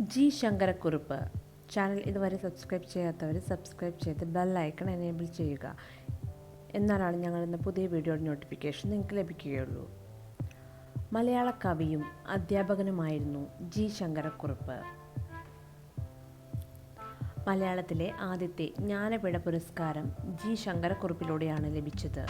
G Sankara Kurup. Channel ഇതുവരെ subscribe ചെയ്യാത്തവർ subscribe ചെയ്ത് ബെൽ ഐക്കൺ എനേബിൾ ചെയ്യുക. എന്നാലാണ് ഞങ്ങൾ ഇന്ന് പുതിയ വീഡിയോയുടെ നോട്ടിഫിക്കേഷൻ നിങ്ങൾക്ക് ലഭിക്കുകയുള്ളൂ. മലയാള കവിയും അധ്യാപകനുമായിരുന്നു ജി ശങ്കരക്കുറുപ്പ്. മലയാളത്തിലെ ആദ്യത്തെ ജ്ഞാനപീഠ പുരസ്കാരം ജി ശങ്കരക്കുറുപ്പിലൂടെയാണ് ലഭിച്ചത്.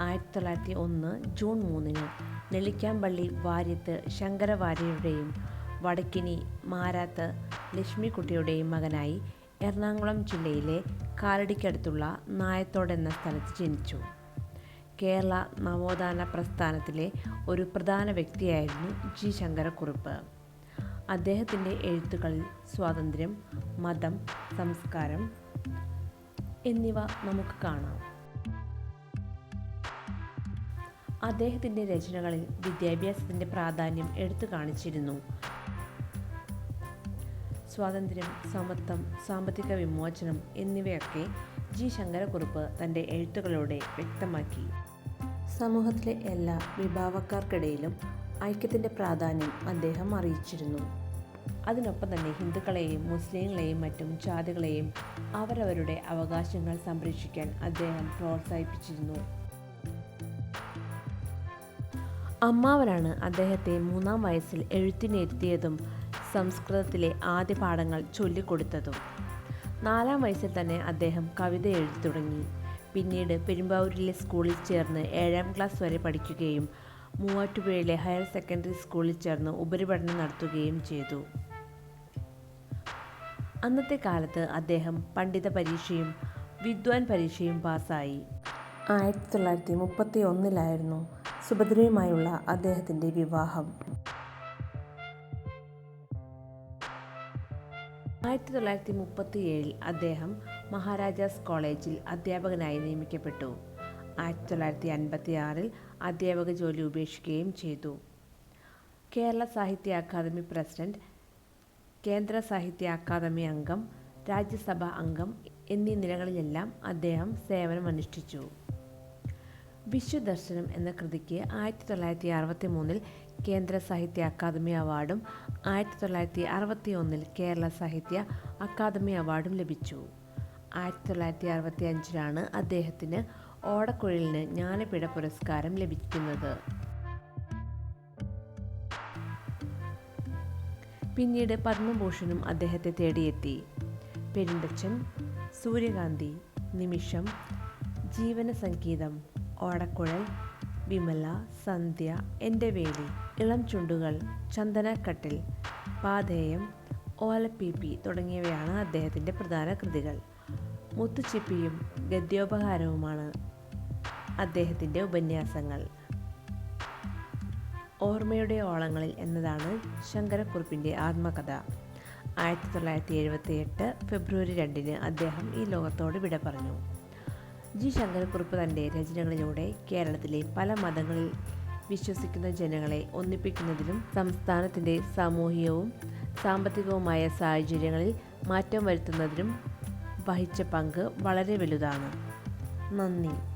ആയിരത്തി തൊള്ളായിരത്തി ഒന്ന് ജൂൺ മൂന്നിന് നെല്ലിക്കാമ്പള്ളി വാര്യത്ത് ശങ്കരവാര്യരുടെയും വടക്കിനി മാരാത്ത് ലക്ഷ്മിക്കുട്ടിയുടെയും മകനായി എറണാകുളം ജില്ലയിലെ കാലടിക്കടുത്തുള്ള നായത്തോട് എന്ന സ്ഥലത്ത് ജനിച്ചു. കേരള നവോത്ഥാന പ്രസ്ഥാനത്തിലെ ഒരു പ്രധാന വ്യക്തിയായിരുന്നു ജി ശങ്കരക്കുറുപ്പ്. അദ്ദേഹത്തിന്റെ എഴുത്തുകളിൽ സ്വാതന്ത്ര്യം മതം സംസ്കാരം എന്നിവ നമുക്ക് കാണാം. അദ്ദേഹത്തിന്റെ രചനകളിൽ വിദ്യാഭ്യാസത്തിന്റെ പ്രാധാന്യം എടുത്തു കാണിച്ചിരുന്നു. സ്വാതന്ത്ര്യം സമത്വം സാമ്പത്തിക വിമോചനം എന്നിവയൊക്കെ ജി ശങ്കരക്കുറുപ്പ് തന്റെ എഴുത്തുകളിലൂടെ വ്യക്തമാക്കി. സമൂഹത്തിലെ എല്ലാ വിഭാവക്കാർക്കിടയിലും ഐക്യത്തിന്റെ പ്രാധാന്യം അദ്ദേഹം അറിയിച്ചിരുന്നു. അതിനൊപ്പം തന്നെ ഹിന്ദുക്കളെയും മുസ്ലിങ്ങളെയും മറ്റും ജാതികളെയും അവരവരുടെ അവകാശങ്ങൾ സംരക്ഷിക്കാൻ അദ്ദേഹം പ്രോത്സാഹിപ്പിച്ചിരുന്നു. അമ്മാവനാണ് അദ്ദേഹത്തെ മൂന്നാം വയസ്സിൽ എഴുത്തിനിരുത്തിയതും സംസ്കൃതത്തിലെ ആദ്യ പാഠങ്ങൾ ചൊല്ലിക്കൊടുത്തതും. നാലാം വയസ്സിൽ തന്നെ അദ്ദേഹം കവിത എഴുതി തുടങ്ങി. പിന്നീട് പെരുമ്പാവൂരിലെ സ്കൂളിൽ ചേർന്ന് ഏഴാം ക്ലാസ് വരെ പഠിക്കുകയും മൂവാറ്റുപുഴയിലെ ഹയർ സെക്കൻഡറി സ്കൂളിൽ ചേർന്ന് ഉപരിപഠനം നടത്തുകയും ചെയ്തു. അന്നത്തെ കാലത്ത് അദ്ദേഹം പണ്ഡിത പരീക്ഷയും വിദ്വാൻ പരീക്ഷയും പാസ്സായി. ആയിരത്തി തൊള്ളായിരത്തി മുപ്പത്തി ഒന്നിലായിരുന്നു സുഭദ്രയുമായുള്ള അദ്ദേഹത്തിന്റെ വിവാഹം. ആയിരത്തി തൊള്ളായിരത്തി മുപ്പത്തി ഏഴിൽ അദ്ദേഹം മഹാരാജാസ് കോളേജിൽ അധ്യാപകനായി നിയമിക്കപ്പെട്ടു. ആയിരത്തി തൊള്ളായിരത്തി അൻപത്തി ആറിൽ അധ്യാപക ജോലി ഉപേക്ഷിക്കുകയും ചെയ്തു. കേരള സാഹിത്യ അക്കാദമി പ്രസിഡന്റ് കേന്ദ്ര സാഹിത്യ അക്കാദമി അംഗം രാജ്യസഭാ അംഗം എന്നീ നിലകളിലെല്ലാം അദ്ദേഹം സേവനമനുഷ്ഠിച്ചു. വിശ്വദർശനം എന്ന കൃതിക്ക് ആയിരത്തി തൊള്ളായിരത്തി അറുപത്തി മൂന്നിൽ കേന്ദ്ര സാഹിത്യ അക്കാദമി അവാർഡും ആയിരത്തി തൊള്ളായിരത്തി അറുപത്തി ഒന്നിൽ കേരള സാഹിത്യ അക്കാദമി അവാർഡും ലഭിച്ചു. ആയിരത്തി തൊള്ളായിരത്തി അറുപത്തി അഞ്ചിലാണ് അദ്ദേഹത്തിന് ഓടക്കുഴലിന് ജ്ഞാനപീഠ പുരസ്കാരം ലഭിക്കുന്നത്. പിന്നീട് പത്മഭൂഷണും അദ്ദേഹത്തെ തേടിയെത്തി. പെരുന്തച്ചൻ സൂര്യകാന്തി നിമിഷം ജീവന സംഗീതം ഓടക്കുഴൽ വിമല സന്ധ്യ എന്റെ വേലി ഇളം ചുണ്ടുകൾ ചന്ദനക്കട്ടിൽ പാതേയം ഓലപ്പീപ്പി തുടങ്ങിയവയാണ് അദ്ദേഹത്തിന്റെ പ്രധാന കൃതികൾ. മുത്തുച്ചിപ്പിയും ഗദ്യോപഹാരവുമാണ് അദ്ദേഹത്തിന്റെ ഉപന്യാസങ്ങൾ. ഓർമ്മയുടെ ഓളങ്ങളിൽ എന്നതാണ് ശങ്കരക്കുറിപ്പിന്റെ ആത്മകഥ. ആയിരത്തി തൊള്ളായിരത്തി എഴുപത്തി എട്ട് ഫെബ്രുവരി രണ്ടിന് അദ്ദേഹം ഈ ലോകത്തോട് വിട പറഞ്ഞു. ജി ശങ്കരക്കുറുപ്പ് തന്റെ രചനകളിലൂടെ കേരളത്തിലെ പല മതങ്ങളിൽ വിശ്വസിക്കുന്ന ജനങ്ങളെ ഒന്നിപ്പിക്കുന്നതിലും സംസ്ഥാനത്തിന്റെ സാമൂഹികവും സാമ്പത്തികവുമായ സാഹചര്യങ്ങളിൽ മാറ്റം വരുത്തുന്നതിനും വഹിച്ച പങ്ക് വളരെ വലുതാണ്. നന്ദി.